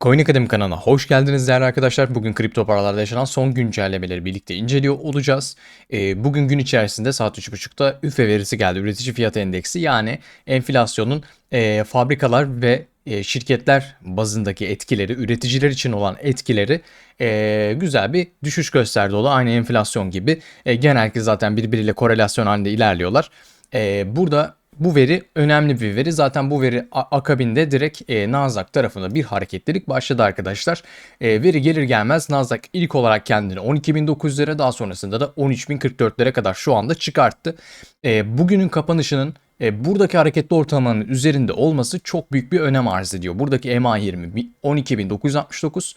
Coin Academy kanalına hoş geldiniz değerli arkadaşlar. Bugün kripto paralarda yaşanan son güncellemeleri birlikte inceliyor olacağız. Ee, bugün gün içerisinde saat 3.30'da üfe verisi geldi. Üretici fiyat endeksi yani enflasyonun e, fabrikalar ve e, şirketler bazındaki etkileri, üreticiler için olan etkileri e, güzel bir düşüş gösterdi. O da aynı enflasyon gibi. E, genellikle zaten birbiriyle korelasyon halinde ilerliyorlar. E, burada bu veri önemli bir veri. Zaten bu veri akabinde direkt e, Nasdaq tarafında bir hareketlilik başladı arkadaşlar. E, veri gelir gelmez Nasdaq ilk olarak kendini 12.900'lere daha sonrasında da 13.044'lere kadar şu anda çıkarttı. E, bugünün kapanışının e, buradaki hareketli ortalamanın üzerinde olması çok büyük bir önem arz ediyor. Buradaki MA20 12.969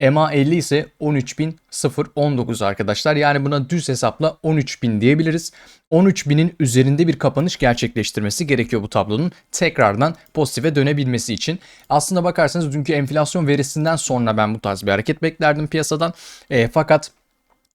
MA50 ise 13.019 arkadaşlar. Yani buna düz hesapla 13.000 diyebiliriz. 13.000'in üzerinde bir kapanış gerçekleştirmesi gerekiyor bu tablonun tekrardan pozitife dönebilmesi için. Aslında bakarsanız dünkü enflasyon verisinden sonra ben bu tarz bir hareket beklerdim piyasadan. E, fakat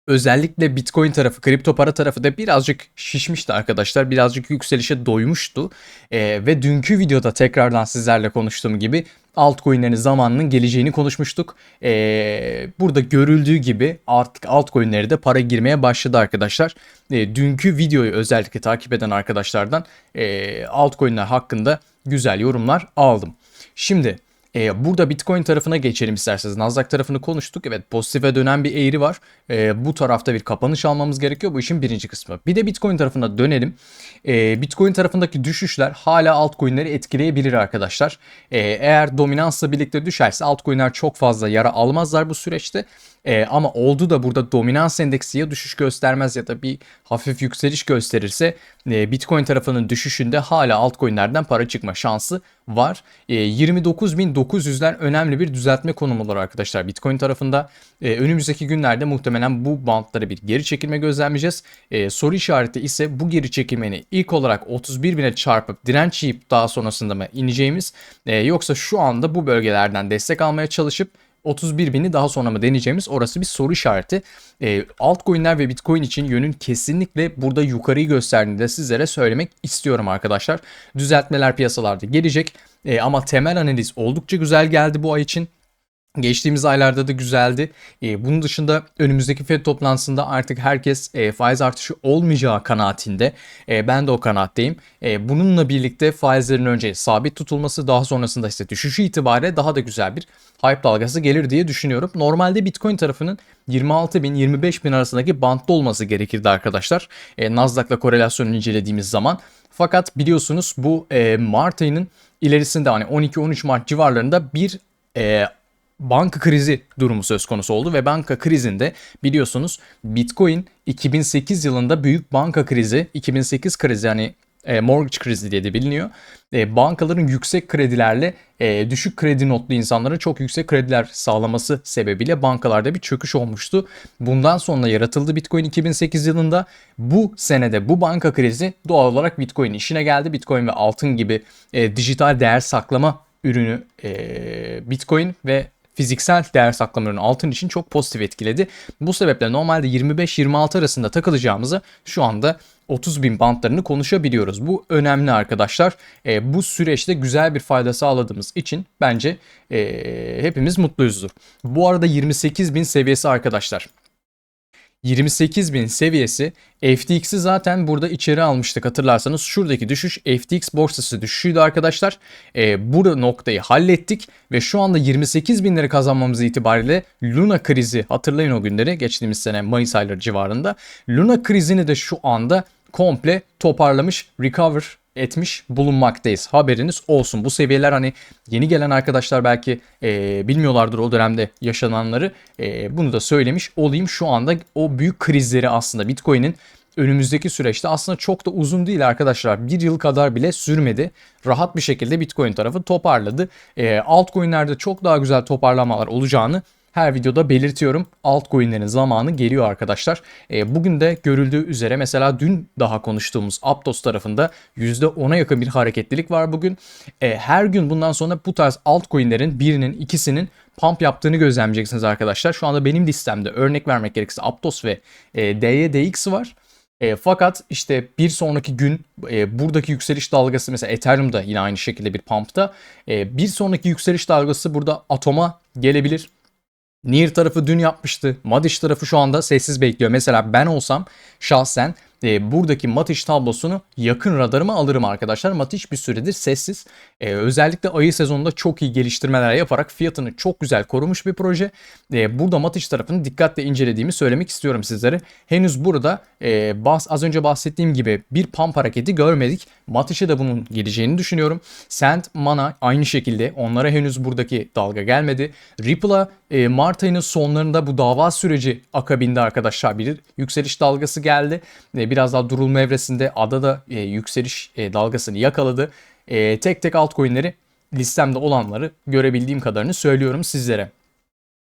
Özellikle Bitcoin tarafı, kripto para tarafı da birazcık şişmişti arkadaşlar. Birazcık yükselişe doymuştu. Ee, ve dünkü videoda tekrardan sizlerle konuştuğum gibi altcoin'lerin zamanının geleceğini konuşmuştuk. Ee, burada görüldüğü gibi artık altcoin'lere de para girmeye başladı arkadaşlar. Ee, dünkü videoyu özellikle takip eden arkadaşlardan e, altcoin'ler hakkında güzel yorumlar aldım. Şimdi e, burada Bitcoin tarafına geçelim isterseniz. Nasdaq tarafını konuştuk. Evet pozitife dönen bir eğri var. E, bu tarafta bir kapanış almamız gerekiyor. Bu işin birinci kısmı. Bir de Bitcoin tarafına dönelim. E, Bitcoin tarafındaki düşüşler hala altcoin'leri etkileyebilir arkadaşlar. E, eğer dominansla birlikte düşerse altcoin'ler çok fazla yara almazlar bu süreçte. E, ama oldu da burada dominans endeksi ya düşüş göstermez ya da bir hafif yükseliş gösterirse Bitcoin tarafının düşüşünde hala altcoin'lerden para çıkma şansı var. E, 29.900'ler önemli bir düzeltme konumuları arkadaşlar Bitcoin tarafında. E, önümüzdeki günlerde muhtemelen bu bantlara bir geri çekilme gözlemleyeceğiz. Soru işareti ise bu geri çekilmeni ilk olarak 31.000'e çarpıp direnç yiyip daha sonrasında mı ineceğimiz yoksa şu anda bu bölgelerden destek almaya çalışıp 31 bini daha sonra mı deneyeceğimiz orası bir soru işareti. E, altcoin'ler ve bitcoin için yönün kesinlikle burada yukarıyı gösterdiğini de sizlere söylemek istiyorum arkadaşlar. Düzeltmeler piyasalarda gelecek e, ama temel analiz oldukça güzel geldi bu ay için. Geçtiğimiz aylarda da güzeldi. E, bunun dışında önümüzdeki FED toplantısında artık herkes e, faiz artışı olmayacağı kanaatinde. E, ben de o kanaatteyim. E, bununla birlikte faizlerin önce sabit tutulması daha sonrasında ise düşüşü itibariyle daha da güzel bir hype dalgası gelir diye düşünüyorum. Normalde Bitcoin tarafının 26 bin 25 bin arasındaki bantta olması gerekirdi arkadaşlar. E, Nasdaq'la korelasyonu incelediğimiz zaman. Fakat biliyorsunuz bu e, Mart ayının ilerisinde hani 12-13 Mart civarlarında bir e, banka krizi durumu söz konusu oldu ve banka krizinde biliyorsunuz Bitcoin 2008 yılında büyük banka krizi, 2008 krizi yani e, mortgage krizi diye de biliniyor. E, bankaların yüksek kredilerle e, düşük kredi notlu insanlara çok yüksek krediler sağlaması sebebiyle bankalarda bir çöküş olmuştu. Bundan sonra yaratıldı Bitcoin 2008 yılında. Bu senede bu banka krizi doğal olarak Bitcoin işine geldi. Bitcoin ve altın gibi dijital değer saklama ürünü Bitcoin ve fiziksel değer saklamalarının altın için çok pozitif etkiledi. Bu sebeple normalde 25-26 arasında takılacağımızı şu anda 30 bin bantlarını konuşabiliyoruz. Bu önemli arkadaşlar. E, bu süreçte güzel bir fayda sağladığımız için bence e, hepimiz mutluyuzdur. Bu arada 28 bin seviyesi arkadaşlar. 28.000 seviyesi FTX'i zaten burada içeri almıştık hatırlarsanız. Şuradaki düşüş FTX borsası düşüşüydü arkadaşlar. E, bu noktayı hallettik ve şu anda 28 lira kazanmamız itibariyle Luna krizi hatırlayın o günleri geçtiğimiz sene Mayıs ayları civarında. Luna krizini de şu anda komple toparlamış, recover etmiş bulunmaktayız. Haberiniz olsun. Bu seviyeler hani yeni gelen arkadaşlar belki e, bilmiyorlardır o dönemde yaşananları. E, bunu da söylemiş olayım. Şu anda o büyük krizleri aslında Bitcoin'in önümüzdeki süreçte aslında çok da uzun değil arkadaşlar. Bir yıl kadar bile sürmedi. Rahat bir şekilde Bitcoin tarafı toparladı. E, altcoin'lerde çok daha güzel toparlamalar olacağını her videoda belirtiyorum. Altcoin'lerin zamanı geliyor arkadaşlar. E, bugün de görüldüğü üzere mesela dün daha konuştuğumuz Aptos tarafında %10'a yakın bir hareketlilik var bugün. E, her gün bundan sonra bu tarz altcoin'lerin birinin ikisinin pump yaptığını gözlemleyeceksiniz arkadaşlar. Şu anda benim listemde örnek vermek gerekirse Aptos ve e, DYDX var. E, fakat işte bir sonraki gün e, buradaki yükseliş dalgası mesela Ethereum'da yine aynı şekilde bir pumpta. E, bir sonraki yükseliş dalgası burada Atom'a gelebilir. Near tarafı dün yapmıştı. Madish tarafı şu anda sessiz bekliyor. Mesela ben olsam şahsen e, buradaki Matiş tablosunu yakın radarıma alırım arkadaşlar. Matiş bir süredir sessiz. E, özellikle ayı sezonunda çok iyi geliştirmeler yaparak fiyatını çok güzel korumuş bir proje. E, burada Matiş tarafını dikkatle incelediğimi söylemek istiyorum sizlere. Henüz burada e, bas, az önce bahsettiğim gibi bir pump hareketi görmedik. Matiş'e de bunun geleceğini düşünüyorum. Sand, Mana aynı şekilde onlara henüz buradaki dalga gelmedi. Ripple'a e, Mart ayının sonlarında bu dava süreci akabinde arkadaşlar bir yükseliş dalgası geldi. E, biraz daha durulma evresinde ada da e, yükseliş e, dalgasını yakaladı. E, tek tek altcoin'leri listemde olanları görebildiğim kadarını söylüyorum sizlere.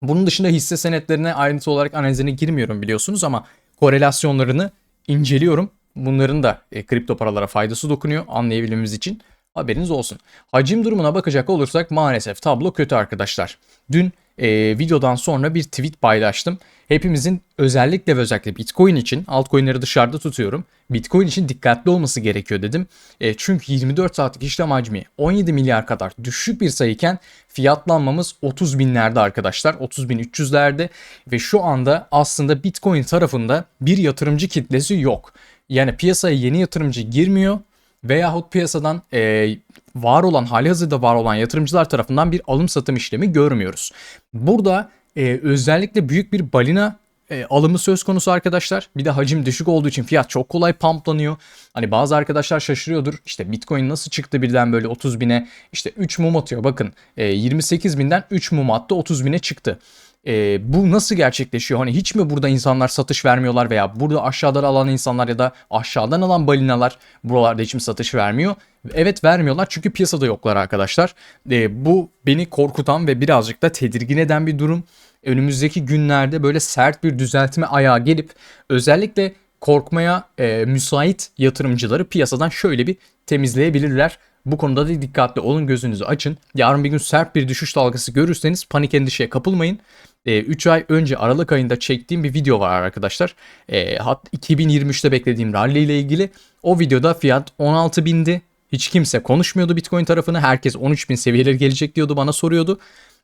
Bunun dışında hisse senetlerine ayrıntı olarak analizine girmiyorum biliyorsunuz ama korelasyonlarını inceliyorum. Bunların da e, kripto paralara faydası dokunuyor anlayabilmemiz için. Haberiniz olsun. Hacim durumuna bakacak olursak maalesef tablo kötü arkadaşlar. Dün e, videodan sonra bir tweet paylaştım. Hepimizin özellikle ve özellikle Bitcoin için altcoin'leri dışarıda tutuyorum. Bitcoin için dikkatli olması gerekiyor dedim. E, çünkü 24 saatlik işlem hacmi 17 milyar kadar düşük bir sayıken fiyatlanmamız 30 binlerde arkadaşlar. 30 bin 300'lerde ve şu anda aslında Bitcoin tarafında bir yatırımcı kitlesi yok. Yani piyasaya yeni yatırımcı girmiyor veyahut piyasadan e, var olan hali hazırda var olan yatırımcılar tarafından bir alım satım işlemi görmüyoruz. Burada e, özellikle büyük bir balina e, alımı söz konusu arkadaşlar. Bir de hacim düşük olduğu için fiyat çok kolay pumplanıyor. Hani bazı arkadaşlar şaşırıyordur. İşte Bitcoin nasıl çıktı birden böyle 30 bine işte 3 mum atıyor. Bakın e, 28 binden 3 mum attı 30 bine çıktı. E, bu nasıl gerçekleşiyor? Hani hiç mi burada insanlar satış vermiyorlar veya burada aşağıdan alan insanlar ya da aşağıdan alan balinalar buralarda hiç mi satış vermiyor? Evet vermiyorlar çünkü piyasada yoklar arkadaşlar. E, bu beni korkutan ve birazcık da tedirgin eden bir durum. Önümüzdeki günlerde böyle sert bir düzeltme ayağa gelip özellikle korkmaya e, müsait yatırımcıları piyasadan şöyle bir temizleyebilirler. Bu konuda da dikkatli olun gözünüzü açın. Yarın bir gün sert bir düşüş dalgası görürseniz panik endişeye kapılmayın. 3 e, ay önce Aralık ayında çektiğim bir video var arkadaşlar. E, 2023'te beklediğim rally ile ilgili. O videoda fiyat 16 bindi. Hiç kimse konuşmuyordu Bitcoin tarafını. Herkes 13 bin seviyeleri gelecek diyordu bana soruyordu.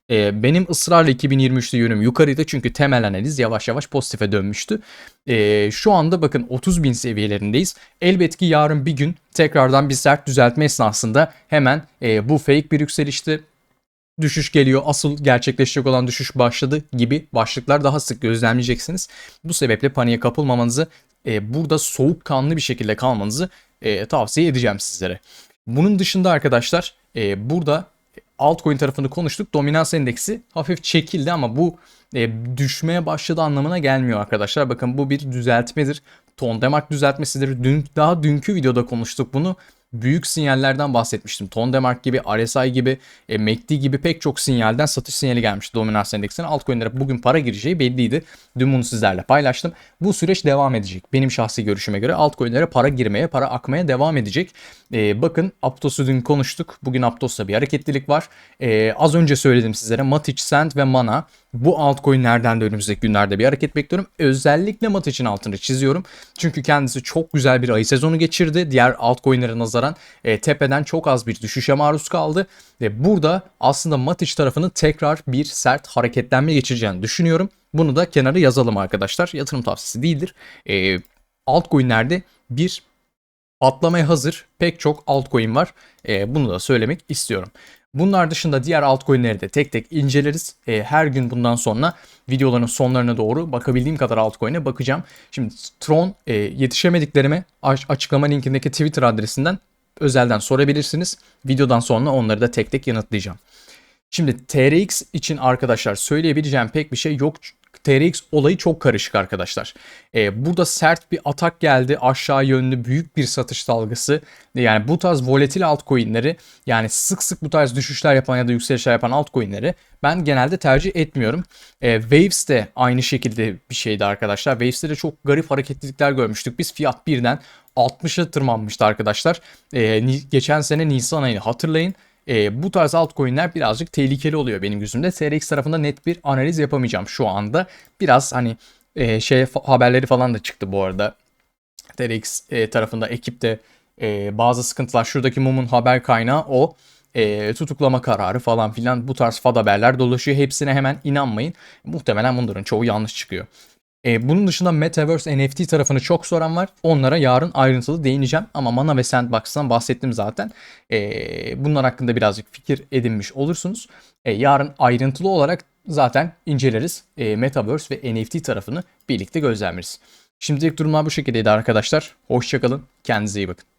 E, benim ısrarla 2023'te yönüm yukarıydı çünkü temel analiz yavaş yavaş pozitife dönmüştü. E, şu anda bakın 30 bin seviyelerindeyiz. Elbet ki yarın bir gün tekrardan bir sert düzeltme esnasında hemen e, bu fake bir yükselişti düşüş geliyor, asıl gerçekleşecek olan düşüş başladı gibi başlıklar daha sık gözlemleyeceksiniz. Bu sebeple paniğe kapılmamanızı, e, burada soğukkanlı bir şekilde kalmanızı e, tavsiye edeceğim sizlere. Bunun dışında arkadaşlar e, burada altcoin tarafını konuştuk. Dominans endeksi hafif çekildi ama bu e, düşmeye başladı anlamına gelmiyor arkadaşlar. Bakın bu bir düzeltmedir. Ton Demark düzeltmesidir. Dün, daha dünkü videoda konuştuk bunu büyük sinyallerden bahsetmiştim. Tondemark gibi, RSI gibi, e, MACD gibi pek çok sinyalden satış sinyali gelmişti dominans endeksine. Altcoin'lere bugün para gireceği belliydi. Dün bunu sizlerle paylaştım. Bu süreç devam edecek. Benim şahsi görüşüme göre altcoin'lere para girmeye, para akmaya devam edecek. E, bakın Aptos'u dün konuştuk. Bugün Aptos'ta bir hareketlilik var. E, az önce söyledim sizlere Matic, Sand ve Mana bu altcoin'lerden de önümüzdeki günlerde bir hareket bekliyorum. Özellikle Matic'in altını çiziyorum. Çünkü kendisi çok güzel bir ayı sezonu geçirdi. Diğer altcoin'lere nazaran e, tepeden çok az bir düşüşe maruz kaldı. Ve burada aslında Matic tarafını tekrar bir sert hareketlenme geçireceğini düşünüyorum. Bunu da kenara yazalım arkadaşlar. Yatırım tavsiyesi değildir. E, altcoin'lerde bir patlamaya hazır pek çok altcoin var. E, bunu da söylemek istiyorum. Bunlar dışında diğer altcoin'leri de tek tek inceleriz. E, her gün bundan sonra videoların sonlarına doğru bakabildiğim kadar altcoin'e bakacağım. Şimdi Tron e, yetişemediklerimi açıklama linkindeki Twitter adresinden özelden sorabilirsiniz. Videodan sonra onları da tek tek yanıtlayacağım. Şimdi TRX için arkadaşlar söyleyebileceğim pek bir şey yok TRX olayı çok karışık arkadaşlar. Ee, burada sert bir atak geldi. Aşağı yönlü büyük bir satış dalgası. Yani bu tarz volatil altcoin'leri yani sık sık bu tarz düşüşler yapan ya da yükselişler yapan altcoin'leri ben genelde tercih etmiyorum. Ee, Waves de aynı şekilde bir şeydi arkadaşlar. Waves'te de çok garip hareketlilikler görmüştük. Biz fiyat birden 60'a tırmanmıştı arkadaşlar. Ee, geçen sene Nisan ayını hatırlayın e, bu tarz altcoin'ler birazcık tehlikeli oluyor benim gözümde. TRX tarafında net bir analiz yapamayacağım şu anda. Biraz hani e, şey haberleri falan da çıktı bu arada. TRX e, tarafında ekipte e, bazı sıkıntılar. Şuradaki mumun haber kaynağı o. E, tutuklama kararı falan filan bu tarz fad haberler dolaşıyor. Hepsine hemen inanmayın. Muhtemelen bunların çoğu yanlış çıkıyor. E, bunun dışında Metaverse NFT tarafını çok soran var. Onlara yarın ayrıntılı değineceğim. Ama Mana ve Sandbox'tan bahsettim zaten. E, bunlar hakkında birazcık fikir edinmiş olursunuz. E, yarın ayrıntılı olarak zaten inceleriz. E, Metaverse ve NFT tarafını birlikte gözlemleriz. Şimdilik durumlar bu şekildeydi arkadaşlar. Hoşçakalın. Kendinize iyi bakın.